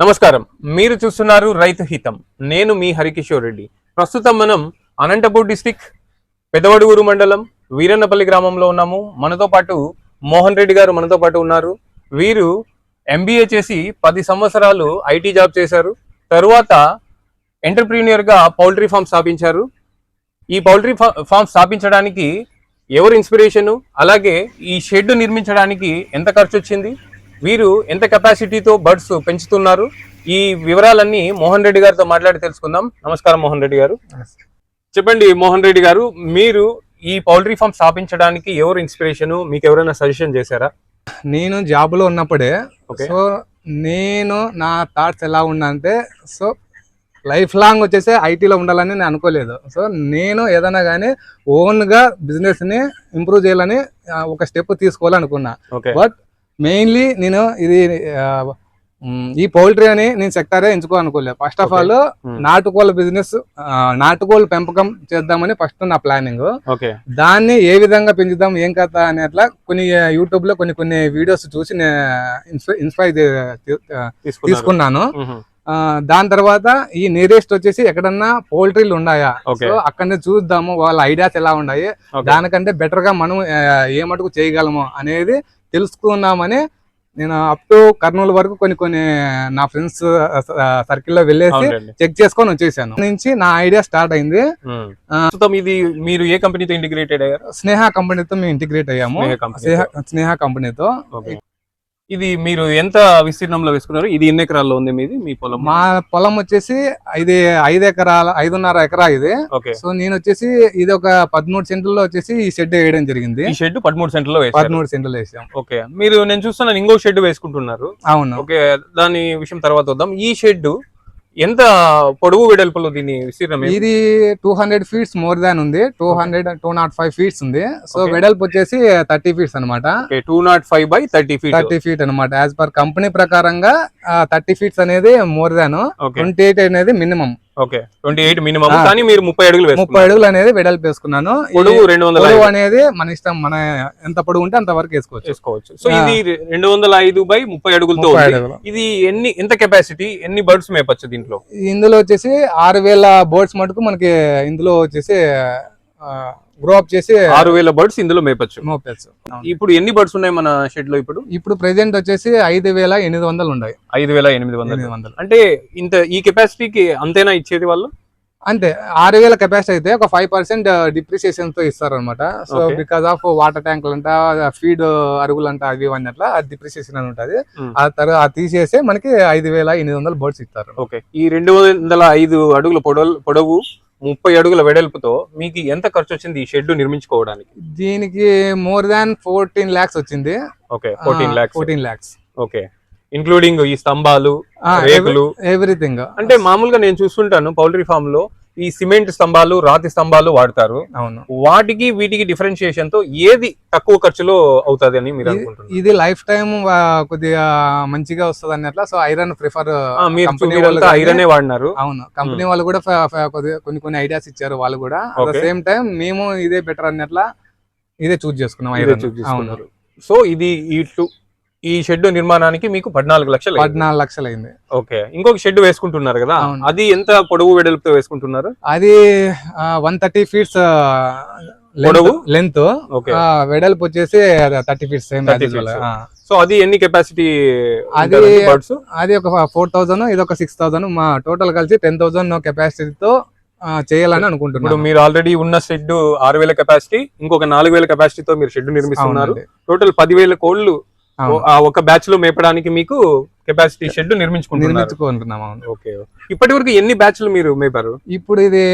నమస్కారం. మీరు చూస్తున్నారు రైతు హితం. నేను మీ హరికిషోర్ రెడ్డి. ప్రస్తుతం మనం అనంతపూర్ డిస్టిక్ పెదవడుగురు మండలం వీరన్నపల్లి గ్రామంలో ఉన్నాము. మనతో పాటు మోహన్ రెడ్డి గారు మనతో పాటు ఉన్నారు. వీరు ఎంబీఏ చేసి పది సంవత్సరాలు ఐటీ జాబ్ చేశారు. తరువాత ఎంటర్ప్రీనియర్గా పౌల్ట్రీ ఫామ్ స్థాపించారు. ఈ పౌల్ట్రీ ఫా- ఫామ్ స్థాపించడానికి ఎవరు ఇన్స్పిరేషను? అలాగే ఈ షెడ్ నిర్మించడానికి ఎంత ఖర్చు వచ్చింది వీరు ఎంత కెపాసిటీతో బర్డ్స్ పెంచుతున్నారు? ఈ వివరాలన్నీ మోహన్ రెడ్డి గారితో మాట్లాడి తెలుసుకుందాం. నమస్కారం మోహన్ రెడ్డి గారు. చెప్పండి మోహన్ రెడ్డి గారు మీరు ఈ పౌల్ట్రీ ఫామ్ స్థాపించడానికి ఎవరు ఇన్స్పిరేషన్ మీకు ఎవరైనా సజెషన్ చేశారా? నేను జాబ్లో ఉన్నప్పుడే. సో నేను నా థాట్స్ ఎలా ఉన్నాయంటే సో లైఫ్ లాంగ్ వచ్చేసి ఐటీలో ఉండాలని నేను అనుకోలేదు. సో నేను ఏదైనా కానీ ఓన్గా బిజినెస్ని ఇంప్రూవ్ చేయాలని ఒక స్టెప్ తీసుకోవాలనుకున్నా. బట్ మెయిన్లీ నేను ఇది ఈ పౌల్ట్రీ అని నేను సెక్టారే ఎంచుకోవాలనుకోలేదు ఫస్ట్ ఆఫ్. ఆల్. నాటుకోళ్ళ బిజినెస్ నాటుకోళ్ళ పెంపకం చేద్దామని ఫస్ట్ నా ప్లానింగ్ దాన్ని ఏ విధంగా పెంచుదాం ఏం కథ అని అట్లా కొన్ని యూట్యూబ్లో కొన్ని కొన్ని వీడియోస్ చూసి ఇన్స్పైర్ తీసుకున్నాను దాని తర్వాత ఈ నియరెస్ట్ వచ్చేసి ఎక్కడన్నా పోల్ట్రీలు ఉన్నాయా. సో అక్కడనే చూద్దాము వాళ్ళ ఐడియాస్ ఎలా ఉన్నాయి. దానికంటే బెటర్గా మనం ఏ మటుకు చేయగలము అనేది తెలుసుకుందామని నేను అప్ టు కర్నూలు వరకు కొన్ని కొన్ని నా ఫ్రెండ్స్ సర్కిల్లో వెళ్ళేసి. చెక్ చేసుకొని వచ్చేసాను. నుంచి నా ఐడియా స్టార్ట్ అయింది. ఇది మీరు ఏ కంపెనీతో ఇంటిగ్రేటెడ్ అయ్యారు? స్నేహ కంపెనీతో మేము ఇంటిగ్రేట్ అయ్యాము. స్నేహ కంపెనీ స్నేహ స్నేహ కంపెనీతో ఓకే. ఇది మీరు ఎంత విస్తీర్ణంలో వేసుకున్నారు? ఇది ఎన్ని ఎకరాల్లో ఉంది మీది? మీ పొలం? మా పొలం వచ్చేసి ఇది ఐదు ఎకరాల ఐదున్నర ఎకరా ఇది. ఓకే. సో నేను వచ్చేసి ఇది ఒక పదమూడు సెంట్లలో వచ్చేసి ఈ షెడ్ వేయడం జరిగింది. ఈ షెడ్ పదమూడు సెంట్లో వేసారు పదమూడు సెంట్లు వేసాం. ఓకే. మీరు నేను చూస్తున్నాను ఇంకో షెడ్ వేసుకుంటున్నారు. అవును. ఓకే. దాని విషయం తర్వాత వద్దాం ఈ షెడ్ ఎంత పొడవు వెడల్పులో దీని విస్తీర్ణం? ఇది two hundred feets more than ఉంది. Two hundred two nought five feets ఉంది. సో. వెడల్పు వచ్చేసి థర్టీ ఫీట్స్ అనమాట two nought five by thirty feet thirty feet అనమాట యాజ్ పర్ కంపెనీ ప్రకారంగా థర్టీ ఫీట్స్ అనేది మోర్ దాన్ ట్వంటీ ఎయిట్ అనేది minimum okay. Twenty eight minimum. కానీ మీరు ముప్పై అడుగులు ముప్పై అడుగులు అనేది వెడల్పు వేసుకున్నాను. రెండు వందల అనేది మన ఇష్టం మన ఎంత పొడవు ఉంటే అంత వరకు వేసుకోవచ్చు. వేసుకోవచ్చు. సో. ఇది రెండు వందల ఐదు బై ముప్పై అడుగులతో. ఇది ఎన్ని ఎంత కెపాసిటీ ఎన్ని బర్డ్స్ మేపచ్చు దీంట్లో? ఇందులో వచ్చేసి ఆరు వేల బోర్డ్స్ మటుకు మనకి ఇందులో వచ్చేసి గ్రో అప్ చేసి ఆరు వేల బర్డ్స్ ఇందులో మేపచ్చు. మోపేచ్చు. ఇప్పుడు ఎన్ని బర్డ్స్ ఉన్నాయి మన షెడ్లో ఇప్పుడు? ఇప్పుడు ప్రెసెంట్ వచ్చేసి ఐదు వేల ఎనిమిది వందలు ఉన్నాయి. ఐదు వేల ఎనిమిది వందలు. అంటే ఇంత ఈ కెపాసిటీకి అంతేనా ఇచ్చేది వాళ్ళు? అంతే. ఆరు వేల కెపాసిటీ అయితే ఒక ఫైవ్ పర్సెంట్ డిప్రిసియేషన్తో ఇస్తారు అనమాట సో. బికాస్ ఆఫ్ వాటర్ ట్యాంకులు అంట ఫీడ్ అరుగులు అంట అవి ఇవన్నీ అట్లా డిప్రిసియేషన్ అని ఉంటుంది. Hmm. ఆ తర్వాత అది తీసేసి మనకి ఐదు వేల ఎనిమిది వందలు బోర్డ్స్ ఇస్తారు ఓకే ఈ రెండు వందల ఐదు అడుగుల పొడవు పొడవు ముప్పై అడుగుల వెడల్పుతో మీకు ఎంత ఖర్చు వచ్చింది ఈ షెడ్ నిర్మించుకోవడానికి? దీనికి మోర్ దాన్ ఫోర్టీన్ లాక్స్ వచ్చింది. Okay fourteen lakhs. Fourteen lakhs. Okay including ఈ స్తంభాలు రేకులు. ఎవ్రీథింగ్. అంటే మామూలుగా నేను చూస్తుంటాను పౌల్ట్రీ ఫామ్లో ఈ సిమెంట్ స్తంభాలు రాతి స్తంభాలు వాడతారు. అవును. వాటికి వీటికి డిఫరెన్షియేషన్తో ఏది తక్కువ ఖర్చులో అవుతుంది అని మీరు అనుకుంటున్నారు? ఇది లైఫ్ టైం కొద్దిగా మంచిగా వస్తుంది అన్నట్ల సో ఐరన్ ప్రిఫర్ వాళ్ళు ఐరనే వాడినారు. అవును. కంపెనీ వాళ్ళు కూడా కొన్ని కొన్ని ఐడియాస్ ఇచ్చారు వాళ్ళు కూడా. At the Okay. Same time మేము ఇదే బెటర్ అన్నట్ల ఇదే చూస్ చేసుకున్నాం ఐరన్. అవును. చేసుకున్నారు. సో ఇది టు- ఈ షెడ్ నిర్మాణానికి మీకు పద్నాలుగు లక్షలు. పద్నాలుగు లక్షలు అయింది ఓకే ఇంకొక షెడ్ వేసుకుంటున్నారు కదా. అది ఎంత పొడవు వెడల్పుతో వేసుకుంటున్నారు అది వన్ థర్టీ ఫీట్స్ పొడవు? లెంత్ వెడల్పు వచ్చేసి thirty feets same 30 feet. So అది ఎన్ని కెపాసిటీ అది- అది ఒక ఫోర్ థౌసండ్ ఇది ఒక సిక్స్ థౌసండ్ మా టోటల్ కలిసి టెన్ థౌసండ్ కెపాసిటీతో చేయాలని అనుకుంటున్నాను మీరు ఆల్రెడీ ఉన్న షెడ్ ఆరు వేల కెపాసిటీ ఇంకొక నాలుగు వేల కెపాసిటీతో మీరు షెడ్ నిర్మిస్తున్నారు. టోటల్ పదివేల కోళ్ళు. ఆ ఒక బ్యాచ్లో మేపడానికి మీకు కెపాసిటీ షెడ్ నిర్మించుకుంటున్నారు. నిర్మించుకుంటున్నాం అవును. ఓకే ఇప్పటి వరకు ఎన్ని బ్యాచ్లు మీరు మేపారు? ఇప్పుడు ఇది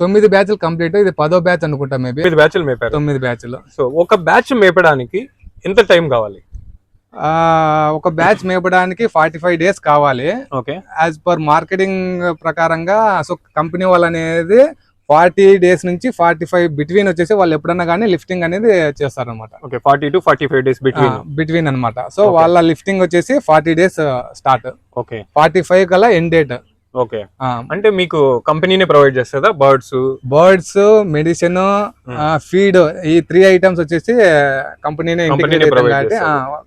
తొమ్మిది బ్యాచ్లు కంప్లీట్ ఇది పదో బ్యాచ్ అనుకుంటా మేబీ. తొమ్మిది బ్యాచ్లు మేపారు. తొమ్మిది బ్యాచ్లు సో ఒక బ్యాచ్ మేపడానికి ఎంత టైం కావాలి? ఒక బ్యాచ్ మేపడానికి ఫార్టీ ఫైవ్ డేస్ కావాలి. ఓకే. యాజ్ పర్ మార్కెటింగ్ ప్రకారంగా సో కంపెనీ వాళ్ళు అనేది ఫార్టీ డేస్ నుంచి ఫార్టీ ఫైవ్ బిట్వీన్ వచ్చేసి వాళ్ళు ఎప్పుడన్నా కానీ లిఫ్టింగ్ అనేది చేస్తారనమాట okay forty to forty five days between. Between అన్నమాట. సో. వాళ్ళ లిఫ్టింగ్ వచ్చేసి forty days start. Okay. Forty five కల్లా ఎండ్ డేట్ ఓకే. అంటే మీకు కంపెనీనే ప్రొవైడ్ చేస్తుందా? బర్డ్స్? బర్డ్స్ మెడిసిన్ ఫీడ్ ఈ త్రీ ఐటమ్స్ వచ్చేసి కంపెనీనే.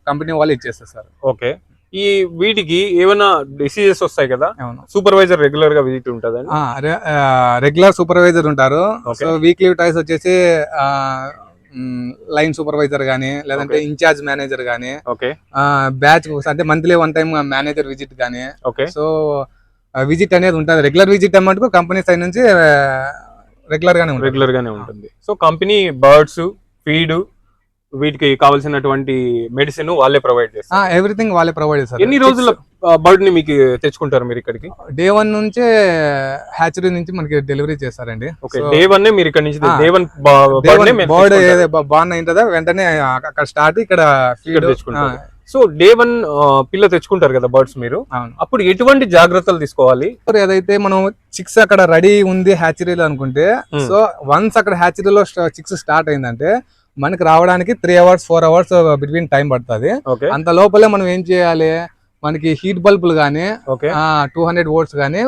కంపెనీ వాళ్ళు ఇచ్చేస్తారు సార్. ఓకే. ఈ వీటికి ఏమైనా డిసీజెస్ వస్తాయి కదా? సూపర్వైజర్ రెగ్యులర్గా విజిట్ ఉంటుందని? రెగ్యులర్ సూపర్వైజర్ ఉంటారు. సో వీక్లీ టైస్ వచ్చేసి లైన్ సూపర్వైజర్ గానీ లేదంటే ఇన్ఛార్జ్ మేనేజర్ గానీ ఓకే బ్యాచ్ అంటే monthly one time manager visit గానీ. ఓకే సో విజిట్ అనేది ఉంటుంది. రెగ్యులర్ విజిట్ అన్నట్టుకు కంపెనీ సైడ్ నుంచి రెగ్యులర్ గానే ఉంటుంది. రెగ్యులర్ గానే ఉంటుంది. సో కంపెనీ బర్డ్స్ ఫీడ్ వీటికి కావాల్సినటువంటి మెడిసిన్ వాళ్ళే ప్రొవైడ్ చేస్తారు. ఎవ్రీథింగ్ వాళ్ళే ప్రొవైడ్ చేస్తారు. ఎన్ని రోజుల బర్డ్ని మీకు తెచ్చుకుంటారు మీరు ఇక్కడికి? డే వన్ నుంచే హ్యాచరీ నుంచి మనకి డెలివరీ చేస్తారండి. ఓకే డే వన్ మీరు ఇక్కడ నుంచి. డే వన్ బర్డ్ బాన్ అయిందా వెంటనే అక్కడ స్టార్ట్ ఇక్కడ ఇక్కడ feed- తెచ్చుకుంటారు. సో డే వన్ పిల్ల తెచ్చుకుంటారు కదా బర్డ్స్ మీరు. అప్పుడు ఎటువంటి జాగ్రత్తలు తీసుకోవాలి? ఏదైతే మనం చిక్స్ అక్కడ రెడీ ఉంది హ్యాచరీలో అనుకుంటే Hmm. సో వన్స్ అక్కడ హ్యాచరీలో చిక్స్ స్టార్ట్ అయిందంటే మనకి రావడానికి three hours four hours between time పడుతుంది. అంత లోపలే మనం ఏం చేయాలి? మనకి హీట్ బల్బులు కానీ టూ హండ్రెడ్ వోల్ట్స్ కానీ.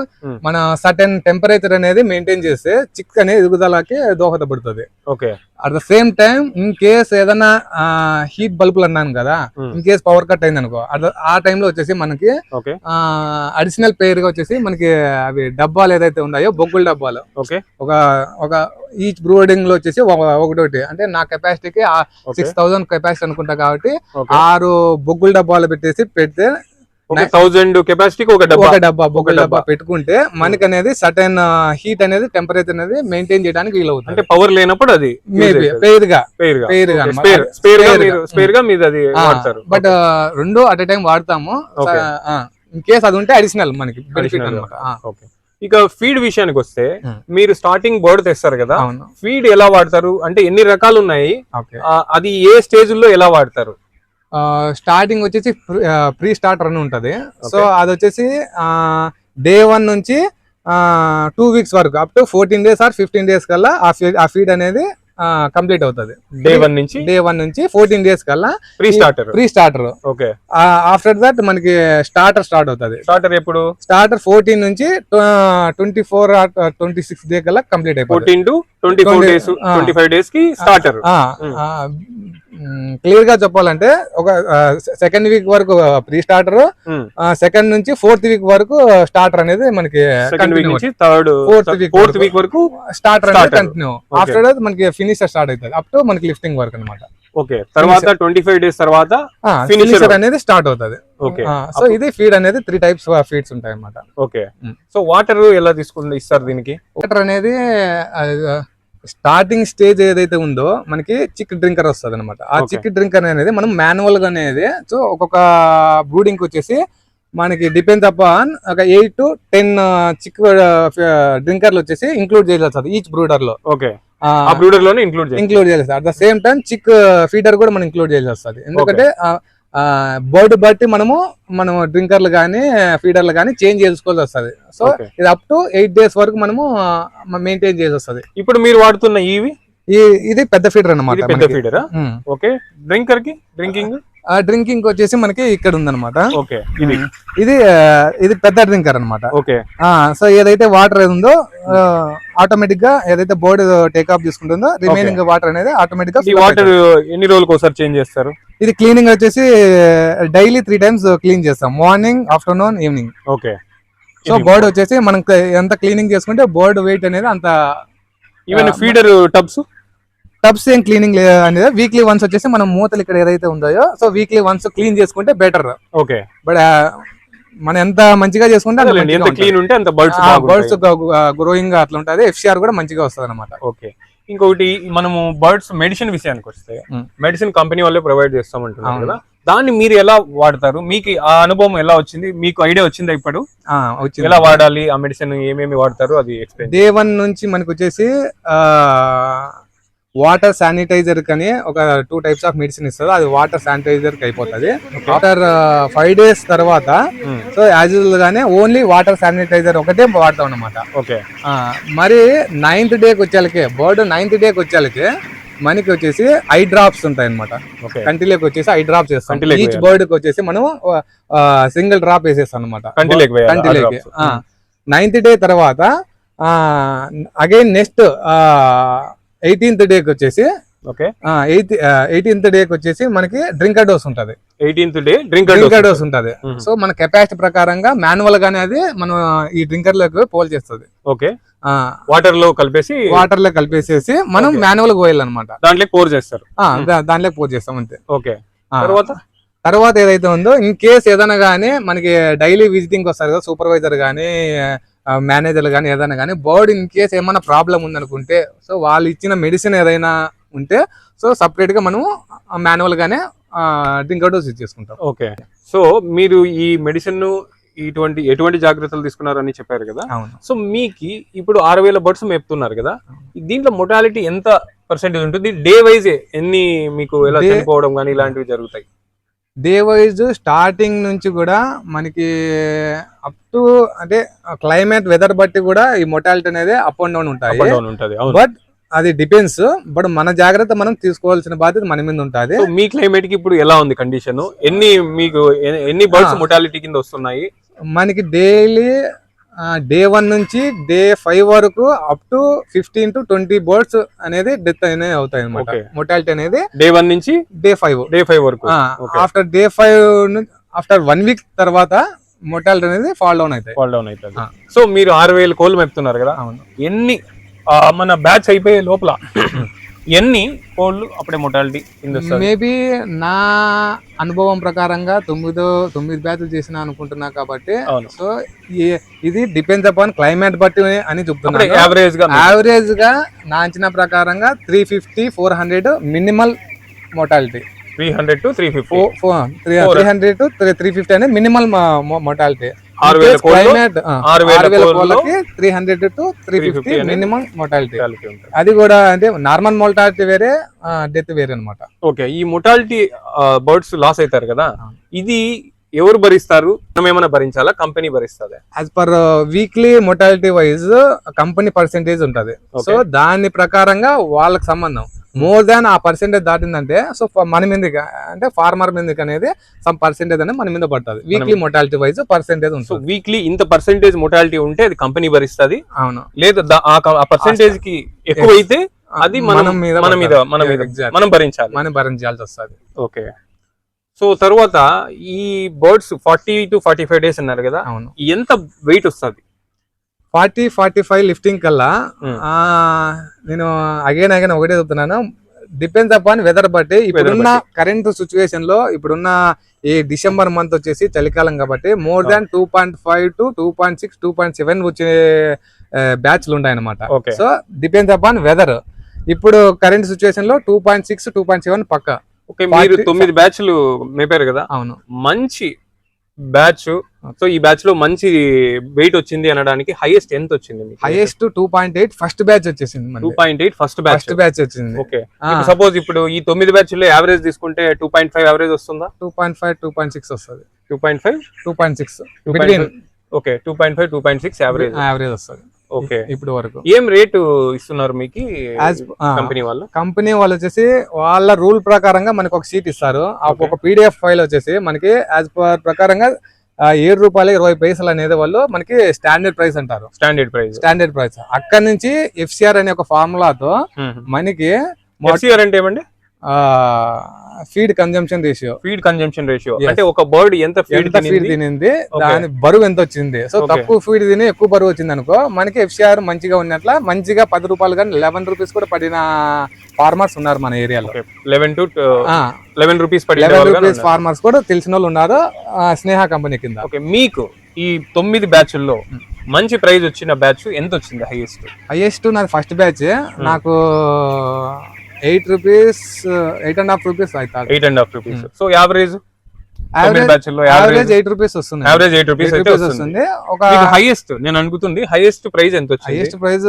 మన సర్టెన్ టెంపరేచర్ అనేది మెయింటైన్ చేస్తే చిక్స్ అనేది ఎదుగుదలకి దోహదపడుతుంది. Okay at the same time in case ఏదైనా హీట్ బల్బులు అన్నాను కదా. ఇన్ కేస్ పవర్ కట్ అయింది అనుకో ఆ టైంలో వచ్చేసి మనకి అడిషనల్ పేర్గా వచ్చేసి మనకి అవి డబ్బాలు ఏదైతే ఉన్నాయో బొగ్గుల డబ్బాలు. ఓకే ఒక ఒక ఈచ్ బ్రూడింగ్లో వచ్చేసి ఒక- ఒకటోటి అంటే నా కెపాసిటీకి సిక్స్ థౌసండ్ కెపాసిటీ అనుకుంటా కాబట్టి ఆరు బొగ్గుల డబ్బాలు పెట్టేసి పెడితే థౌజండ్ కెపాసిటీకి ఒక డబ్బా. ఒక డబ్బా బొగ్గుల డబ్బా. పెట్టుకుంటే మనకి అనేది సటన్ హీట్ అనేది టెంపరేచర్ అనేది మెయింటైన్ చేయడానికి అంటే వీలవుతుంది పవర్ లేనప్పుడు అది మేబీ పేర్గా స్పేర్గా పేర్. స్పేర్ మీరు అది వాడతారు. బట్ రెండు అట్ టైం వాడతాము. ఇన్ కేస్ అది ఉంటే అడిషనల్ మనకి ఓకే ఇక ఫీడ్ విషయానికి వస్తే. మీరు స్టార్టింగ్ బర్డ్ తెస్తారు కదా. ఫీడ్ ఎలా వాడతారు? అంటే ఎన్ని రకాలు ఉన్నాయి? అది ఏ స్టేజ్లో ఎలా వాడతారు? స్టార్టింగ్ వచ్చేసి ప్రీ స్టార్టర్ అని ఉంటది. సో అది వచ్చేసి డే వన్ నుంచి టూ వీక్స్ వరకు up to fourteen days or fifteen days కల్లా ఆ ఫీడ్ ఆ ఫీడ్ అనేది కంప్లీట్ అవుతుంది. డే వన్ నుంచి? డే వన్ నుంచి ఫోర్టీన్ డేస్ కల్లా pre starter pre starter okay after that మనకి స్టార్టర్ స్టార్ట్ అవుతుంది. స్టార్టర్ ఎప్పుడు? స్టార్టర్ ఫోర్టీన్ నుంచి twenty four twenty six day కల్లా కంప్లీట్ అయిపోతుంది. Fourteen to twenty four days. Twenty five డేస్కి స్టార్టర్ క్లియర్గా చెప్పాలంటే ఒక సెకండ్ వీక్ వరకు ప్రీ స్టార్టర్ సెకండ్ నుంచి ఫోర్త్ వీక్ వరకు స్టార్టర్ అనేది మనకి week third Fourth week fourth. Week వరకు స్టార్టర్ అనేది. కంటిన్యూ ఆఫ్టర్ దట్ మనకి ఫినిషర్ స్టార్ట్ అవుతుంది. అప్ టు మనకి లిఫ్టింగ్ వర్క్ అనమాట ఓకే తర్వాత ట్వంటీ ఫైవ్ డేస్ తర్వాత. ఫినిషర్ అనేది స్టార్ట్ అవుతుంది. ఓకే సో ఇది ఫీడ్ అనేది త్రీ టైప్స్ ఫీడ్స్ ఉంటాయి అనమాట ఓకే. సో వాటర్ ఎలా తీసుకుని ఇస్తారు దీనికి? వాటర్ అనేది స్టార్టింగ్ స్టేజ్ ఏదైతే ఉందో మనకి చిక్ డ్రింకర్ వస్తుంది అనమాట ఆ. చిక్ డ్రింకర్ అనేది మనం మాన్యువల్గా అనేది సో ఒక్కొక్క బ్రూడింగ్ వచ్చేసి మనకి డిపెండ్స్ అపాన్ ఒక ఎయిట్ టు టెన్ చిక్ డ్రింకర్లు వచ్చేసి ఇంక్లూడ్ చేయాల్సి ఈచ్ బ్రూడర్లో ఓకే. ఆ బ్రూడర్లోనే ఇంక్లూడ్ ఇంక్లూడ్ చేయాలి at the same time chick feeder కూడా మనం ఇంక్లూడ్ చేయాల్సి వస్తుంది. ఎందుకంటే బర్డ్ బట్టి మనము మనం డ్రింకర్లు కానీ ఫీడర్లు కానీ చేంజ్ చేసుకోవాల్సి వస్తుంది. సో. ఇది అప్ టు ఎయిట్ డేస్ వరకు మనము మెయింటైన్ చేసి వస్తుంది. ఇప్పుడు మీరు వాడుతున్న ఇవి? ఇది పెద్ద ఫీడర్ ఇది పెద్ద అనమాట ఫీడరా? ఓకే. డ్రింకర్కి డ్రింకింగ్? డ్రింకింగ్ వచ్చేసి మనకి ఇక్కడ ఉందన్నమాట. ఓకే ఇది. ఇది ఇది పెద్ద డ్రింకర్ అనమాట ఓకే. సో ఏదైతే వాటర్ ఉందో ఆటోమేటిక్గా ఏదైతే బోర్డు టేక్ ఆఫ్ తీసుకుంటుందో రిమైనింగ్ వాటర్ అనేది ఆటోమేటిక్గా వాటర్ ఎన్ని రోజులకు ఒకసారి చేంజ్ చేస్తారు? ఇది క్లీనింగ్ వచ్చేసి డైలీ త్రీ టైమ్స్ క్లీన్ చేస్తాం. Morning afternoon evening okay. So board వచ్చేసి మనం ఎంత క్లీనింగ్ చేసుకుంటే బోర్డ్ వెయిట్ అనేది అంత ఈవెన్ ఫీడర్ టబ్స్ టబ్స్ ఏం క్లీనింగ్ అనేది వీక్లీ వన్స్ వచ్చేసి మనం మూతలు ఇక్కడ ఏదైతే ఉందో సో వీక్లీ వన్స్ క్లీన్ చేసుకుంటే బెటర్. ఓకే. బట్ మనం ఎంత మంచిగా చేసుకుంటే ఎంత క్లీన్ ఉంటే అంత బర్డ్స్ బర్డ్స్ గ్రోయింగ్ అట్లా ఉంటుంది. ఎఫ్సిఆర్ కూడా మంచిగా వస్తుంది అనమాట ఓకే. ఇంకొకటి మనము బర్డ్స్ మెడిసిన్ విషయానికి వస్తే. మెడిసిన్ కంపెనీ వాళ్ళే ప్రొవైడ్ చేస్తామంటున్నారు. కదా. దాన్ని మీరు ఎలా వాడతారు? మీకు ఆ అనుభవం ఎలా వచ్చింది? మీకు ఐడియా వచ్చిందా ఇప్పుడు? ఎలా వాడాలి? ఆ మెడిసిన్ ఏమేమి వాడతారు? అది ఎక్స్ప్లెయిన్ డే వన్ నుంచి మనకు వచ్చేసి వాటర్ శానిటైజర్ కని ఒక టూ టైప్స్ ఆఫ్ మెడిసిన్ ఇస్తుంది. అది వాటర్ శానిటైజర్కి అయిపోతుంది. ఆఫ్టర్ ఫైవ్ డేస్ తర్వాత సో యాజ్ యూజువల్ గానే ఓన్లీ వాటర్ శానిటైజర్ ఒకటే వాడతాం అన్నమాట. ఓకే. మరి నైన్త్ డేకి వచ్చేళ్ళకి బర్డ్ నైన్త్ డేకి వచ్చేళ్ళకి మనకి వచ్చేసి ఐ డ్రాప్స్ ఉంటాయి అనమాట కంటిలోకి వచ్చేసి ఐ డ్రాప్ చేస్తాం. కంటిలోకి ఈచ్. బర్డ్కి వచ్చేసి మనం సింగిల్ డ్రాప్ వేసేస్తాం అనమాట కంటిలోకి. నైన్త్ డే తర్వాత అగైన్ నెక్స్ట్ ఎయిటీన్త్ డేకి వచ్చేసి ఓకే. ఎయిత్ ఎయిటీన్త్ డేకి వచ్చేసి మనకి డ్రింకర్ డోస్ ఉంటది. Eighteenth day drink drinker dose ఉంటది. సో మన కెపాసిటీ ప్రకారంగా మాన్యువల్ గానే అది మనం ఈ డ్రింకర్లోకి పోల్ చేస్తుంది. ఓకే. వాటర్లో కలిపేసి వాటర్లో కలిపేసేసి మనం. మాన్యువల్ పోయాలన్నమాట దాంట్లో పోర్ చేస్తారు. ఆ, దా- దానిలో పోల్ చేస్తాం అంతే. ఓకే. తర్వాత? తర్వాత ఏదైతే ఉందో ఇన్ కేస్ ఏదైనా కానీ మనకి డైలీ విజిటింగ్ వస్తారు కదా సూపర్వైజర్ కానీ మేనేజర్ కానీ ఏదైనా కానీ బర్డ్ ఇన్ కేస్ ఏమైనా ప్రాబ్లం ఉందనుకుంటే సో వాళ్ళు ఇచ్చిన మెడిసిన్ ఏదైనా ఉంటే సో సపరేట్గా మనము మాన్యువల్ గానే డ్రింక్ డోస్ ఇచ్చేసుకుంటాం ఓకే సో మీరు ఈ మెడిసిన్ ఇటువంటి ఎటువంటి జాగ్రత్తలు తీసుకున్నారని చెప్పారు కదా? సో మీకు ఇప్పుడు ఆరు వేల బర్డ్స్ మేపుతున్నారు కదా? దీంట్లో మొటాలిటీ ఎంత పర్సెంటేజ్ ఉంటుంది? డే వైజ్ ఎన్ని మీకు ఎలా చనిపోవడం కానీ ఇలాంటివి జరుగుతాయి? డే వైజ్ స్టార్టింగ్ నుంచి కూడా మనకి అప్ టు అంటే క్లైమేట్ వెదర్ బట్టి కూడా ఈ మొటాలిటీ అనేది అప్ అండ్ డౌన్ ఉంటాయి. బట్ అది డిపెండ్స్ బట్ మన జాగ్రత్త మనం తీసుకోవాల్సిన బాధ్యత మన మీద ఉంటుంది. మీ క్లైమేట్కి ఇప్పుడు ఎలా ఉంది కండిషన్ ఎన్ని మీకు ఎన్ని బర్డ్స్. మొటాలిటీ కింద వస్తున్నాయి? మనకి డైలీ డే వన్ నుంచి డే ఫైవ్ వరకు up to fifteen to twenty birds అనేది డెత్ అనేది అవుతాయి అనమాట. మొటాలిటీ అనేది డే వన్ నుంచి డే ఫైవ్ డే ఫైవ్ వరకు. After day five after one week తర్వాత మొటాలిటీ అనేది ఫాల్ డౌన్ అవుతాయి. ఫాల్ డౌన్ అవుతుంది. సో మీరు ఆరు వేల కోళ్ళు మేపుతున్నారు కదా? అవును. ఎన్ని మన బ్యాచ్ అయిపోయే లోపల ఎన్ని కోళ్ళు అప్పుడే మొటాలిటీ మేబీ నా అనుభవం ప్రకారంగా తొమ్మిదో తొమ్మిది బ్యాచ్లు చేసిన అనుకుంటున్నా కాబట్టి సో ఇది డిపెండ్స్ అపాన్ క్లైమేట్ బట్టి అని చెప్తున్నాను. యావరేజ్గా యావరేజ్గా నా అంచనా ప్రకారంగా three fifty four hundred minimal mortality three hundred to three fifty three hundred to three fifty అనేది మినిమల్ మోటాలిటీ ఆరు వేల కోళ్ళు క్లైమేట్ ఆరు వేల కోళ్ళకి three hundred to three 350 fifty minimum mortality అది కూడా అంటే నార్మల్ మోటాలిటీ వేరే డెత్ వేరే అనమాట ఓకే ఈ మొటాలిటీ బర్డ్స్ లాస్ అవుతారు కదా. ఇది ఎవరు భరిస్తారు? మనం ఏమైనా భరించాలా? కంపెనీ భరిస్తుంది? As per weekly mortality wise company percentage ఉంటది. సో. దాని ప్రకారంగా వాళ్ళకి సంబంధం. మోర్ దాన్ ఆ పర్సెంటేజ్ దాటిందంటే సో మన మీదకి అంటే ఫార్మర్ మీదకి అనేది సమ్ పర్సెంటేజ్ అనేది మన మీద పడుతుంది. Weekly mortality wise percentage so ఉంటుంది. వీక్లీ ఇంత పర్సెంటేజ్ మొటాలిటీ ఉంటే అది కంపెనీ భరిస్తుంది. అవును. లేదు ఆ పర్సెంటేజ్కి ఎక్కువైతే అది మనం మన మీద మన మీద. మన మీద. మనం భరించాలి. మనం భరించాల్సి వస్తుంది. ఓకే సో తర్వాత ఈ birds forty to forty five days అన్నారు కదా అవును. ఎంత వెయిట్ వస్తుంది? ఫార్టీ ఫార్టీ ఫైవ్ లిఫ్టింగ్ కల్లా. ఆ, నేను అగైన్ అగైన్ ఒకటే చెప్తున్నాను. డిపెండ్స్ అపాన్ వెదర్ బట్టి ఇప్పుడున్న కరెంట్ సిచ్యువేషన్లో ఇప్పుడున్న ఈ డిసెంబర్ మంత్ వచ్చేసి చలికాలం కాబట్టి more than two point five to two point six two point seven వచ్చే బ్యాచ్లు ఉంటాయన్నమాట okay. So depends upon weather ఇప్పుడు కరెంట్ సిచ్యువేషన్లో two point six two point seven పక్క. ఓకే మీరు 40 తొమ్మిది బ్యాచ్లు మేపారు కదా? అవును. మంచి బ్యాచ్ సో ఈ బ్యాచ్లో మంచి వెయిట్ వచ్చింది అనడానికి హైయెస్ట్ ఎంత వచ్చింది highest two point eight first batch వచ్చేసింది two point eight first batch first batch వచ్చింది ఓకే. సపోజ్ ఇప్పుడు ఈ తొమ్మిది బ్యాచ్లో యావరేజ్ తీసుకుంటే టూ పాయింట్ ఫైవ్ యావరేజ్ వస్తుందా two point five two point six వస్తుంది two point five two point six okay two point five two point six average average వస్తుంది okay. ఇప్పుడు వరకు. ఏం రేటు ఇస్తున్నారు మీకు. కంపెనీ వాళ్ళు? కంపెనీ వాళ్ళు వచ్చేసి వాళ్ళ రూల్ ప్రకారంగా మనకి ఒక షీట్ ఇస్తారు. ఒక పీడిఎఫ్ ఫైల్ వచ్చేసి మనకి యాజ్ పర్ ప్రకారంగా ఏడు రూపాయలు ఇరవై పైసలు అనేది వాళ్ళు మనకి స్టాండర్డ్ ప్రైస్ అంటారు. స్టాండర్డ్ ప్రైస్ స్టాండర్డ్ ప్రైస్ అక్కడ నుంచి ఎఫ్సిఆర్ అనే ఒక ఫార్ములాతో మనకి అంటే ఏమండి? Feed consumption ratio feed consumption ratio. అంటే ఒక బర్డ్ ఎంత ఫీడ్ ఫీడ్ తినింది. దాని బరువు ఎంత వచ్చింది? సో. తక్కువ ఫీడ్ తిని ఎక్కువ బరువు వచ్చింది అనుకో మనకి ఎఫ్సిఆర్ మంచిగా ఉన్నట్ల మంచిగా పది రూపాయలు కానీ లెవెన్ రూపీస్ కూడా పడిన ఫార్మర్స్ ఉన్నారు మన ఏరియాలో. లెవెన్ టు లెవెన్ రూపీస్ పడి లెవెన్ రూపీస్ ఫార్మర్స్ కూడా తెలిసిన వాళ్ళు ఉన్నారు స్నేహ కంపెనీ కింద. ఓకే మీకు ఈ తొమ్మిది బ్యాచ్ల్లో మంచి ప్రైజ్ వచ్చిన బ్యాచ్ ఎంత వచ్చింది హైయెస్ట్ హైయెస్ట్ నాది ఫస్ట్ బ్యాచ్ నాకు eight rupees eight and half rupees అవుతారు eight and half rupees so average average eight rupees వస్తుంది. యావరేజ్ ఎయిట్ రూపీస్ అయితే వస్తుంది. ఒక హైయెస్ట్ నేను అనుకుతుంది హైయెస్ట్ ప్రైస్ ఎంత వచ్చింది? Highest price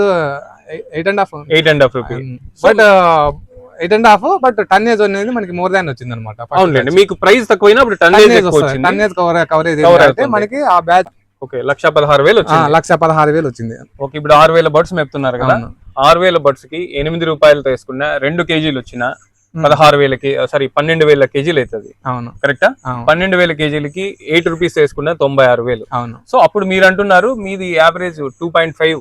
eight and half eight and half rupees but eight and half but tonnage అనేది మనకి మోర్ దాన్ వచ్చింది అనమాట మీకు ప్రైస్ తక్కువైనా టన్నేజ్ టన్నేజ్ కవరేజ్ అవుతుంది. మనకి ఆ బ్యాచ్ ఓకే లక్ష పదహారు వేలు లక్ష పదహారు వేలు వచ్చింది. ఓకే ఇప్పుడు ఆరు వేల బర్డ్స్ మేపుతున్నారు కదా. ఆరు వేల బర్డ్స్కి ఎనిమిది రూపాయలతో వేసుకున్న రెండు కేజీలు వచ్చిన పదహారు వేలకి సారీ పన్నెండు వేల కేజీలు అవుతుంది. అవును. కరెక్టా పన్నెండు వేల కేజీలకి ఎయిట్ రూపీస్ వేసుకున్న తొంభై ఆరు వేలు. అవును. సో అప్పుడు మీరు అంటున్నారు మీది average two point five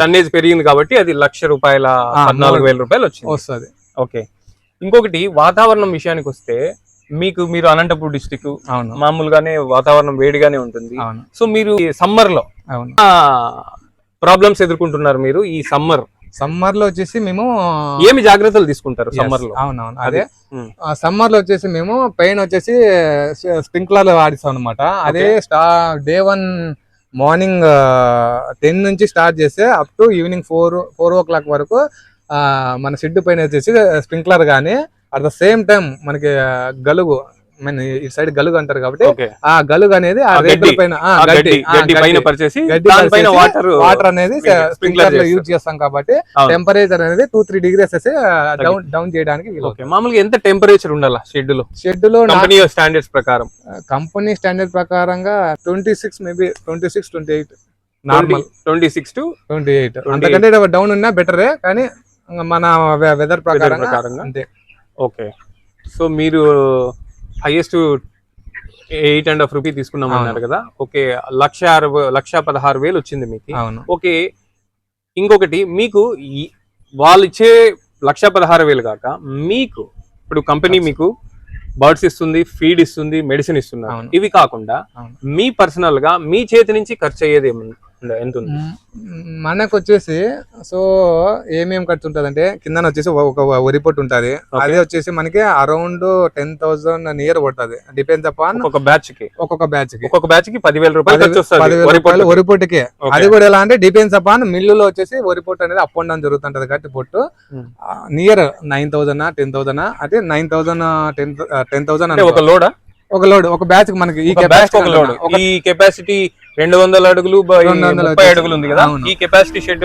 tonnage పెరిగింది కాబట్టి అది లక్ష రూపాయల పద్నాలుగు వేల రూపాయలు వచ్చింది. వస్తుంది. ఓకే ఇంకొకటి వాతావరణం విషయానికి వస్తే మీకు మీరు అనంతపూర్ డిస్టిక్ అవును. మామూలుగానే వాతావరణం వేడిగానే ఉంటుంది. అవును. సో మీరు సమ్మర్లో అవును. ప్రాబ్లమ్స్ ఎదుర్కొంటున్నారు మీరు ఈ సమ్మర్ సమ్మర్లో వచ్చేసి మేము ఏమి జాగ్రత్తలు తీసుకుంటారు సమ్మర్లో? అవునవును. అదే. సమ్మర్లో వచ్చేసి మేము పెయిన్ వచ్చేసి స్ప్రింక్లర్ వాడిస్తాం అనమాట అదే స్టా డే వన్ మార్నింగ్ టెన్ నుంచి స్టార్ట్ చేస్తే up to evening four four o'clock వరకు మన షెడ్ పైన వచ్చేసి స్ప్రింక్లర్ కానీ అట్ ద సేమ్ టైం మనకి గలుగు మీన్ ఈ సైడ్ గలుగు అంటారు కాబట్టి ఆ గలుగు అనేది ఆ రేకుల. పైన గడ్డి వాటర్ వాటర్ అనేది స్ప్రింక్లర్. యూజ్ చేస్తాం కాబట్టి. టెంపరేచర్ అనేది two three degrees down down చేయడానికి మామూలుగా ఎంత టెంపరేచర్ ఉండాలా షెడ్లో షెడ్లో కంపెనీ స్టాండర్డ్స్ ప్రకారం. కంపెనీ స్టాండర్డ్ ప్రకారంగా twenty six maybe twenty six twenty eight normal twenty six to twenty eight అంతకంటే డౌన్ ఉన్నా బెటరే కానీ మన వెదర్ ప్రకారం? అంతే. ఓకే. సో మీరు highest eight and half rupee తీసుకున్నాం అన్నారు కదా? ఓకే లక్ష అరవై లక్ష పదహారు వేలు వచ్చింది మీకు. అవును. ఓకే ఇంకొకటి మీకు వాళ్ళు ఇచ్చే లక్ష పదహారు వేలు కాక మీకు ఇప్పుడు కంపెనీ మీకు బర్డ్స్ ఇస్తుంది ఫీడ్ ఇస్తుంది మెడిసిన్ ఇస్తున్నారు. ఇవి కాకుండా. మీ పర్సనల్గా మీ చేతి నుంచి ఖర్చు అయ్యేది ఏముంది? ఎంత ఉంది? మనకు వచ్చేసి సో ఏమేం ఖర్చు అంటే కింద వచ్చేసి ఒక- ఒక వరి పొట్టు ఉంటుంది. అదే వచ్చేసి మనకి అరౌండ్ టెన్ థౌసండ్ నియర్ పడుతుంది. డిపెండ్స్ అపాన్ ఒక్కొక్క బ్యాచ్కి ఒక్కొక్క బ్యాచ్కి ఒక్కొక్క బ్యాచ్కి పదివేల రూపాయలు రూపాయలు పొట్టుకి. వరి పొట్టుకే. అది కూడా ఎలా అంటే డిపెండ్స్ అపాన్ మిల్లులో వచ్చేసి వరి పొట్టు అనేది అప్ అండ్ డౌన్ జరుగుతుంటది కాబట్టి పొట్టు. Near nine thousand ten thousand అంటే nine thousand ten ten thousand ఒక లోడా ఒక లోడ్ ఒక బ్యాచ్ మనకి ఈ ఒక capacity ఒక లోడ్. ఒక ఈ కెపాసిటీ రెండు వందల అడుగులు ముప్పై. అడుగులు. ఉంది కదా. ఈ కెపాసిటీ షెడ్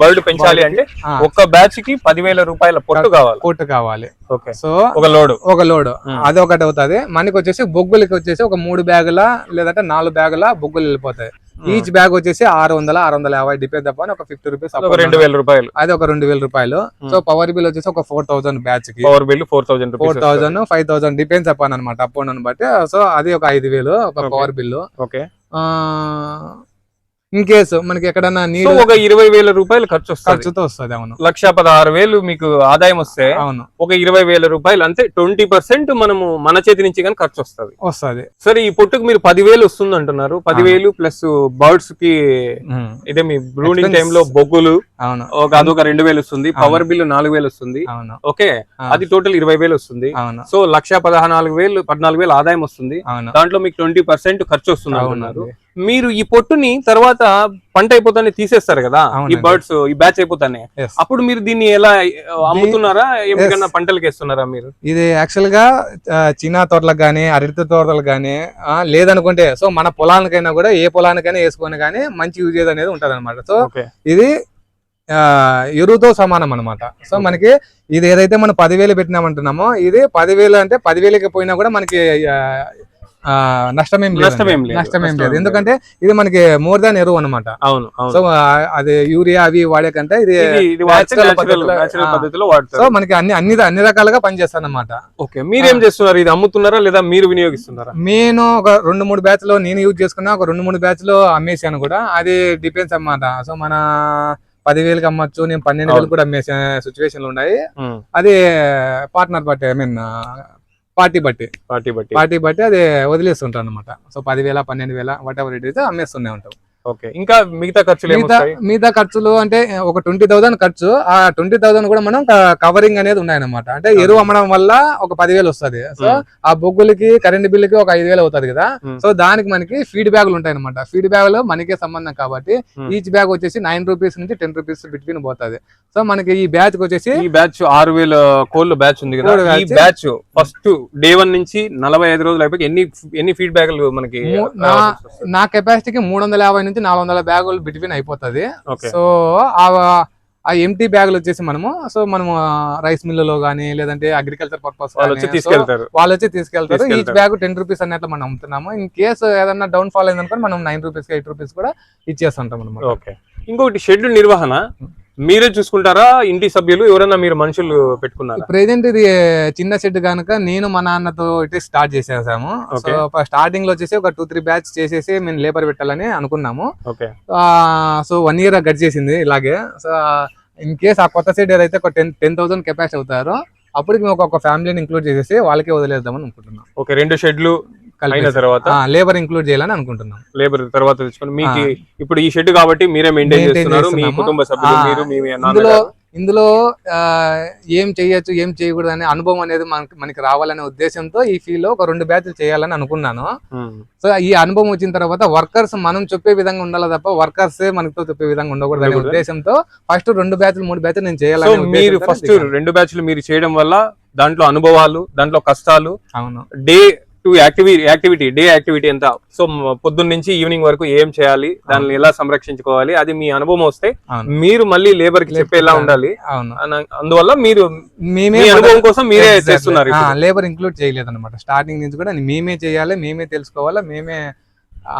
బర్డ్ పెంచాలి అంటే ఆ, ఒక్క బ్యాచ్కి పదివేల రూపాయల పొట్టు కావాలి. పొట్టు కావాలి. ఓకే. సో ఒక లోడ్. ఒక లోడ్. అది ఒకటి అవుతుంది. మనకి వచ్చేసి బొగ్గులకి వచ్చేసి ఒక మూడు బ్యాగుల లేదంటే నాలుగు బ్యాగుల బొగ్గులు వెళ్ళిపోతాయి. ఈచ్ బ్యాగ్ వచ్చేసి ఆరు వందల ఆరు వందల యాభై డిపెండ్ అపాన్ ఒక ఫిఫ్టీ రూపీస్ ఒక రెండు వేల రూపాయలు. అది ఒక రెండు వేల రూపాయలు. సో పవర్ బిల్ వచ్చేసి ఒక four thousand బ్యాచ్కి. Power bill four thousand four thousand five thousand depends upon అనమాట అప్ అండ్ బట్టి. సో అది ఒక ఐదు వేలు ఒక. Power bill okay. 嗯、in case మనకి ఎక్కడన్నా నీరు ఒక ఇరవై వేల రూపాయలు ఖర్చు వస్తుంది. ఖర్చుతో వస్తుంది అవును. లక్ష పదహారు వేలు మీకు ఆదాయం వస్తే అవును. ఒక ఇరవై వేల రూపాయలు అంటే ట్వంటీ పర్సెంట్ మనము మన చేతి నుంచి కానీ ఖర్చు వస్తుంది. వస్తుంది. సరే ఈ పొట్టుకు మీరు పదివేలు వస్తుంది అంటున్నారు. పదివేలు ప్లస్ బర్డ్స్కి ఇదే మీ బ్రూడింగ్. టైమ్లో బొగ్గులు అవును. ఒక అదొక రెండు వేలు వస్తుంది. పవర్ బిల్ నాలుగు వేలు వస్తుంది. అవును. ఓకే. అది టోటల్ ఇరవై వేలు వస్తుంది. అవును. సో లక్ష పదహారు వేలు పద్నాలుగు వేలు ఆదాయం వస్తుంది. దాంట్లో మీకు ట్వంటీ పర్సెంట్ ఖర్చు వస్తుంది అంటున్నారు. అవునండి. మీరు ఈ పొట్టుని తర్వాత పంట అయిపోతానే తీసేస్తారు కదా? ఈ. బర్డ్స్ ఈ బ్యాచ్ అయిపోతానే. అప్పుడు మీరు దీన్ని ఎలా అమ్ముతున్నారా? ఏమికన్నా పంటలకి వేస్తున్నారా మీరు? ఇది యాక్చువల్గా చిన్న తోటలకు కానీ అరటి తోటలకు కానీ లేదనుకుంటే సో మన పొలానికైనా కూడా ఏ పొలానికైనా వేసుకొని కానీ మంచి యూజేజ్ అనేది ఉంటది అనమాట సో ఇది ఎరువుతో సమానం అన్నమాట. సో మనకి ఇది ఏదైతే మనం పదివేలు పెట్టినామంటున్నామో ఇది పదివేలు అంటే పదివేలకి పోయినా కూడా మనకి నష్టమేం లేదు నష్టమేం లేదు. నష్టమేం లేదు. ఎందుకంటే ఇది మనకి మోర్ దాన్ ఎరువు అనమాట అవును సో అది యూరియా అవి వాడే కంటే ఇది పద్ధతిలో- సో మనకి అన్ని అన్ని అన్ని రకాలుగా పనిచేస్తాను అనమాట ఓకే మీరేం చేస్తున్నారు? ఇది అమ్ముతున్నారా లేదా మీరు వినియోగిస్తున్నారా? నేను ఒక రెండు మూడు బ్యాచ్లో నేను యూజ్ చేసుకున్నా ఒక రెండు మూడు బ్యాచ్లో అమ్మేసాను కూడా. అది డిపెండ్స్ అన్నమాట. సో మన పదివేలకి అమ్మచ్చు నేను పన్నెండు వేలు కూడా అమ్మేసే సిచ్యువేషన్లు ఉన్నాయి. అది పార్ట్నర్ బట్టి ఐ మీన్ పార్టీ బట్టి. పార్టీ బట్టి. పార్టీ బట్టి అది వదిలేస్తుంటాను అనమాట సో పదివేల పన్నెండు వేల వాట్ ఎవర్ ఇట్ అయితే అమ్మేస్తూనే ఉంటాం. ఓకే. ఇంకా మిగతా ఖర్చులు మిగతా మిగతా ఖర్చులు అంటే ఒక ట్వంటీ థౌసండ్ ఖర్చు. ఆ ట్వంటీ థౌసండ్ కూడా మనం కవరింగ్ అనేది ఉన్నాయన్నమాట. అంటే ఎరువు అమ్మడం వల్ల ఒక పదివేలు వస్తది. సో. ఆ బొగ్గులకి కరెంట్ బిల్లుకి ఒక ఐదు వేలు అవుతుంది కదా. సో దానికి మనకి ఫీడ్ బ్యాగులు ఉంటాయి అనమాట ఫీడ్ బ్యాగులు మనకే సంబంధం కాబట్టి. ఈచ్ బ్యాగ్ వచ్చేసి నైన్ రూపీస్ నుంచి టెన్ రూపీస్ బిట్వీన్ పోతుంది. సో మనకి ఈ బ్యాచ్ వచ్చేసి ఈ బ్యాచ్ ఆరు వేల కోళ్ళ బ్యాచ్ ఉంది కదా. ఈ. బ్యాచ్ ఫస్ట్ డే వన్ నుంచి నలభై ఐదు రోజులు అయిపోయి ఎన్ని ఎన్ని ఫీడ్ బ్యాగులు మనకి నా కెపాసిటీకి మూడు వందల యాభై నుంచి నాలుగు వందల బ్యాగులు బిట్వీన్ అయిపోతుంది. సో ఆ ఎంటీ బ్యాగులు వచ్చేసి మనము సో మనము రైస్ మిల్లులో గానీ లేదంటే అగ్రికల్చర్ పర్పస్ వాళ్ళు వచ్చి తీసుకెళ్తారు. వాళ్ళు వచ్చి తీసుకెళ్తారు. ఈచ్ తీసుకెళ్తారు. బ్యాగ్ టెన్ రూపీస్ అన్నట్లు మనం అమ్ముతున్నాము. ఇన్ కేసు ఏదన్నా డౌన్ ఫాల్ అయిందనుకో మనం నైన్ రూపీస్ ఎయిట్ రూపీస్ కూడా ఇచ్చేస్తుంటాం అనమాట ఓకే. ఇంకొకటి షెడ్ నిర్వహణ. మీరే చూసుకుంటారా? ఇంటి సభ్యులు ఎవరైనా మీరు మనుషులు పెట్టుకున్నారా? ప్రెసెంట్ ఇది చిన్న షెడ్ కనుక నేను మా నాన్నతో ఇటు స్టార్ట్ చేసేసాము. స్టార్టింగ్లో వచ్చేసి ఒక టూ త్రీ బ్యాచ్ చేసేసి మేము లేబర్ పెట్టాలని అనుకున్నాము. సో వన్ ఇయర్ గడిచేసింది ఇలాగే. సో ఇన్ కేస్ ఆ కొత్త సైడ్ ఏదైతే ఒక టెన్ టెన్ థౌసండ్ కెపాసిటీ అవుతారో అప్పటికి మేము ఒక ఫ్యామిలీని ఇంక్లూడ్ చేసేసి వాళ్ళకే వదిలేద్దామని అనుకుంటున్నాం. ఓకే రెండు షెడ్లు అయిన తర్వాత లేబర్ ఇంక్లూడ్ చేయాలని అనుకుంటున్నాం లేబర్ తర్వాత తెచ్చుకొని మీకు ఇప్పుడు ఈ షెడ్ కాబట్టి మీరే మెయింటైన్ చేస్తున్నారు మీ. కుటుంబ సభ్యులు ఆ, మీరు మీ ఇందులో ఇందులో ఏం చేయొచ్చు ఏం చేయకూడదు అనే అనుభవం అనేది మనకి మనకి రావాలనే ఉద్దేశంతో ఈ ఫీల్డ్లో ఒక రెండు బ్యాచ్లు చేయాలని అనుకున్నాను. సో ఈ అనుభవం వచ్చిన తర్వాత వర్కర్స్ మనం చెప్పే విధంగా ఉండాలి తప్ప వర్కర్స్ మనతో చెప్పే విధంగా ఉండకూడదు అనే. ఉద్దేశంతో ఫస్ట్ రెండు బ్యాచ్లు మూడు బ్యాచ్లు నేను చేయాలని మీరు ఫస్ట్. రెండు బ్యాచ్లు మీరు చేయడం వల్ల దాంట్లో అనుభవాలు దాంట్లో కష్టాలు అవును day to activity activity day activity ఎంత సో పొద్దున్న నుంచి ఈవినింగ్ వరకు ఏం చేయాలి? దాన్ని ఎలా సంరక్షించుకోవాలి? అది మీ అనుభవం వస్తే మీరు మళ్ళీ లేబర్కి చెప్పేలా ఉండాలి. అందువల్ల మీరు మేమే అనుభవం కోసం మీరే చేస్తున్నారు. లేబర్ ఇంక్లూడ్ చేయలేదు అనమాట స్టార్టింగ్ నుంచి కూడా మేమే చేయాలి మేమే తెలుసుకోవాలా మేమే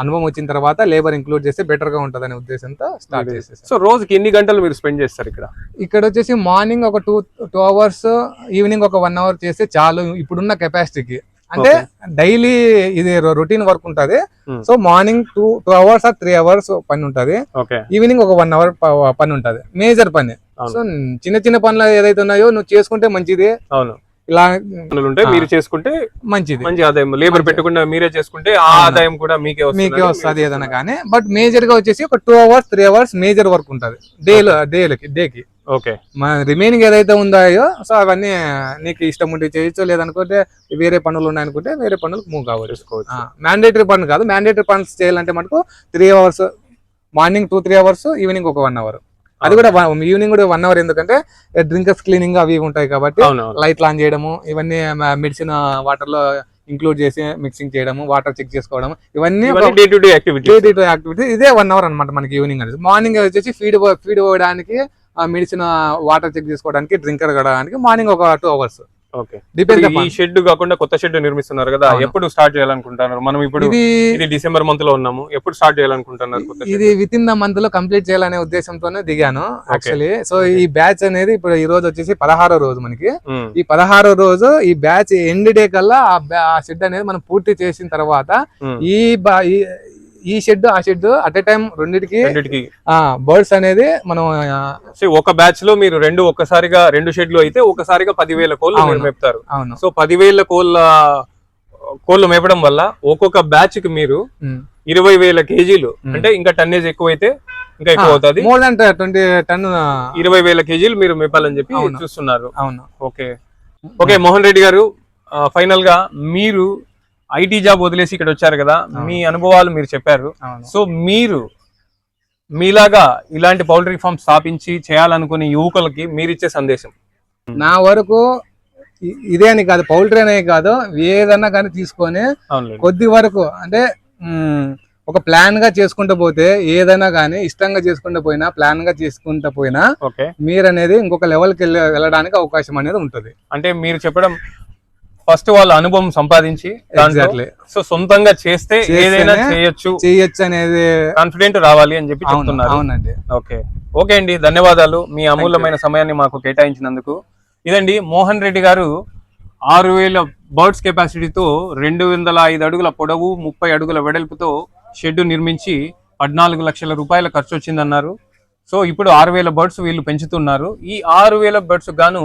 అనుభవం వచ్చిన తర్వాత లేబర్ ఇంక్లూడ్ చేస్తే బెటర్గా ఉంటదనే ఉద్దేశంతో స్టార్ట్ చేసేసాం. సో రోజుకి ఎన్ని గంటలు మీరు స్పెండ్ చేస్తారు ఇక్కడ? ఇక్కడ వచ్చేసి మార్నింగ్ ఒక టూ టూ అవర్స్ ఈవినింగ్ ఒక వన్ అవర్ చేస్తే చాలు. ఇప్పుడున్న కెపాసిటీకి అంటే డైలీ ఇది రొటీన్ వర్క్ ఉంటది. Hmm. So morning two two hours or three hours పని ఉంటది. ఈవినింగ్ ఒక వన్ అవర్ పని ఉంటది. మేజర్ పని. సో చిన్న చిన్న పనులు ఏదైతే ఉన్నాయో నువ్వు చేసుకుంటే మంచిది. అవును. ఇలా ఆ. మీరు చేసుకుంటే మంచిది. మంచి ఆదాయం లేబర్ పెట్టకుండా మీరే చేసుకుంటే ఆ. ఆదాయం కూడా మీకే వస్తుంది. మీకే వస్తుంది ఏదైనా కానీ. బట్ మేజర్గా వచ్చేసి ఒక two hours three hours major work ఉంటది. డే డేలకి డేకి. ఓకే. మన రిమైనింగ్ ఏదైతే ఉందాయో సో అవన్నీ నీకు ఇష్టం ఉంటే చేయొచ్చు లేదనుకుంటే వేరే పనులు ఉన్నాయనుకుంటే వేరే పనులకు మూవ్ కావచ్చు. చేసుకోవచ్చు. మ్యాండేటరీ పనులు కాదు మ్యాండేటరీ పనులు చేయాలంటే మనకు three hours morning two three hours evening ఒక వన్ అవర్ అది కూడా ఈవినింగ్ కూడా వన్ అవర్ ఎందుకంటే డ్రింకర్స్ క్లీనింగ్ అవి ఉంటాయి కాబట్టి అవును అవును. లైట్ ఆన్ చేయడము ఇవన్నీ మెడిసిన్ వాటర్లో ఇంక్లూడ్ చేసి మిక్సింగ్ చేయడము వాటర్ చెక్ చేసుకోవడం ఇవన్నీ day to day activity day to activity ఇదే వన్ అవర్ అనమాట మనకి ఈవినింగ్ అనేది. మార్నింగ్ వచ్చేసి ఫీడ్ ఫీడ్ పోవడానికి మెడిసిన్ వాటర్ చెక్ చేసుకోవడానికి డ్రింకర్ కడడానికి మార్నింగ్ ఒక టూ అవర్స్. ఈ షెడ్ కాకుండా కొత్త షెడ్ నిర్మిస్తున్నారు కదా. ఎప్పుడు స్టార్ట్ చేయాలనుకుంటున్నారు? మనం ఇప్పుడు ఇది డిసెంబర్ మంత్లో ఉన్నాము ఎప్పుడు స్టార్ట్ చేయాలనుకుంటున్నారు? ఇది విత్ ఇన్ ద మంత్లో కంప్లీట్ చేయాలనే ఉద్దేశంతోనే దిగాను యాక్చువల్లీ సో ఈ బ్యాచ్ అనేది ఇప్పుడు ఈ రోజు వచ్చేసి పదహారో రోజు మనకి. ఈ పదహారో రోజు ఈ బ్యాచ్ ఎండ్ డే కల్లా ఆ షెడ్ అనేది మనం పూర్తి చేసిన తర్వాత. ఈ ఈ- షెడ్ ఆ షెడ్ అట్ ఎ టైం రెండిటికి రెండిటికి బర్డ్స్ అనేది మనం ఒక బ్యాచ్లో మీరు రెండు ఒక్కసారిగా రెండు షెడ్లు అయితే ఒకసారిగా పదివేల కోళ్ళు. మేపుతారు అవును సో పదివేల కోళ్ళ కోళ్ళు మేపడం వల్ల ఒక్కొక్క బ్యాచ్కి మీరు. ఇరవై వేల కేజీలు. అంటే ఇంకా టన్నేజ్ ఎక్కువైతే ఇంకా ఎక్కువ అవుతుంది మోర్ దాన్ ట్వంటీ టన్ ఇరవై వేల కేజీలు మీరు మేపాలని చెప్పి. చూస్తున్నారు అవును ఓకే ఓకే మోహన్ రెడ్డి గారు ఫైనల్గా మీరు ఐటీ జాబ్ వదిలేసి ఇక్కడ వచ్చారు కదా మీ అనుభవాలు మీరు చెప్పారు. సో మీరు మీలాగా ఇలాంటి పౌల్ట్రీ ఫామ్ స్థాపించి చేయాలనుకునే యువకులకి మీరిచ్చే సందేశం. నా వరకు ఇదే అని కాదు పౌల్ట్రీ అనే కాదు ఏదన్నా కానీ తీసుకొని కొద్ది వరకు అంటే ఒక ప్లాన్గా చేసుకుంటూ పోతే ఏదైనా కానీ ఇష్టంగా చేసుకుంటూ పోయినా ప్లాన్గా చేసుకుంటూ పోయినా మీరు అనేది ఇంకొక లెవెల్కి వెళ్ళ వెళ్ళడానికి అవకాశం అనేది ఉంటుంది. అంటే మీరు చెప్పడం ఫస్ట్ వాళ్ళ అనుభవం సంపాదించి సో సొంతంగా చేస్తే ఏదైనా చేయొచ్చు. చేయొచ్చు అనేది కాన్ఫిడెంట్ రావాలి అని చెప్పి చెప్తున్నారు. అవునండి. ఓకే. ఓకే అండి ధన్యవాదాలు. మీ అమూల్యమైన సమయాన్ని మాకు కేటాయించినందుకు. ఇదండి మోహన్ రెడ్డి గారు ఆరు వేల బర్డ్స్ కెపాసిటీతో రెండు వందల ఐదు అడుగుల పొడవు ముప్పై అడుగుల వెడల్పుతో షెడ్ నిర్మించి పద్నాలుగు లక్షల రూపాయల ఖర్చు వచ్చిందన్నారు. సో ఇప్పుడు ఆరు వేల బర్డ్స్ వీళ్ళు పెంచుతున్నారు. ఈ ఆరు వేల బర్డ్స్ గాను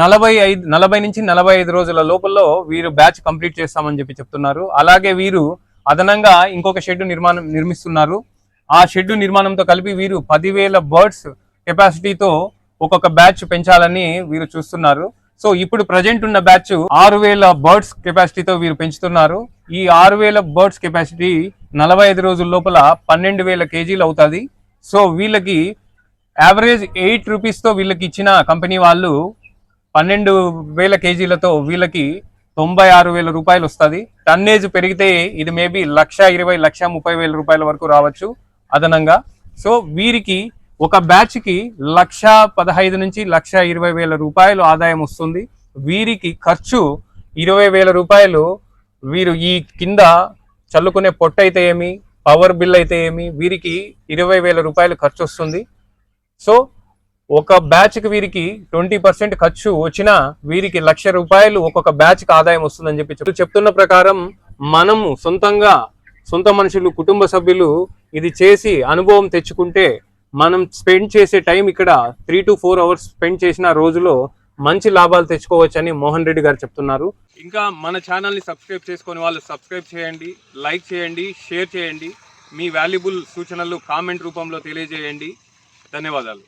నలభై ఐదు నలభై నుంచి నలభై ఐదు రోజుల లోపల వీరు బ్యాచ్ కంప్లీట్ చేస్తామని చెప్పి చెప్తున్నారు. అలాగే వీరు అదనంగా ఇంకొక షెడ్ నిర్మాణం నిర్మిస్తున్నారు. ఆ షెడ్ నిర్మాణంతో కలిపి వీరు పదివేల బర్డ్స్ కెపాసిటీతో ఒక్కొక్క బ్యాచ్ పెంచాలని వీరు చూస్తున్నారు. సో ఇప్పుడు ప్రజెంట్ ఉన్న బ్యాచ్ ఆరు వేల బర్డ్స్ కెపాసిటీతో వీరు పెంచుతున్నారు. ఈ ఆరు వేల బర్డ్స్ కెపాసిటీ నలభై ఐదు రోజుల లోపల పన్నెండు వేల కేజీలు అవుతుంది. సో వీళ్ళకి యావరేజ్ ఎయిట్ రూపీస్తో వీళ్ళకి ఇచ్చిన కంపెనీ వాళ్ళు పన్నెండు వేల కేజీలతో వీళ్ళకి తొంభై ఆరు వేల రూపాయలు వస్తుంది. టన్నేజ్ పెరిగితే ఇది మేబీ లక్ష ఇరవై లక్ష ముప్పై వేల రూపాయల వరకు రావచ్చు అదనంగా. సో వీరికి ఒక బ్యాచ్కి లక్ష పదహైదు నుంచి లక్ష ఇరవై వేల రూపాయలు ఆదాయం వస్తుంది. వీరికి ఖర్చు ఇరవై వేల రూపాయలు వీరు ఈ కింద చల్లుకునే పొట్ట అయితే ఏమి పవర్ బిల్ అయితే ఏమి వీరికి ఇరవై వేల రూపాయలు ఖర్చు వస్తుంది. సో ఒక బ్యాచ్కి వీరికి ట్వంటీ పర్సెంట్ ఖర్చు వచ్చినా వీరికి లక్ష రూపాయలు ఒక్కొక్క బ్యాచ్కి ఆదాయం వస్తుందని చెప్పి చెప్తున్న ప్రకారం మనము సొంతంగా సొంత మనుషులు కుటుంబ సభ్యులు ఇది చేసి అనుభవం తెచ్చుకుంటే మనం స్పెండ్ చేసే టైం ఇక్కడ three to four hours spend చేసిన రోజులో మంచి లాభాలు తెచ్చుకోవచ్చని మోహన్ రెడ్డి గారు చెప్తున్నారు. ఇంకా మన ఛానల్ని సబ్స్క్రైబ్ చేసుకొని వాళ్ళు సబ్స్క్రైబ్ చేయండి లైక్ చేయండి షేర్ చేయండి. మీ వాల్యుబుల్ సూచనలు కామెంట్ రూపంలో తెలియజేయండి. ధన్యవాదాలు.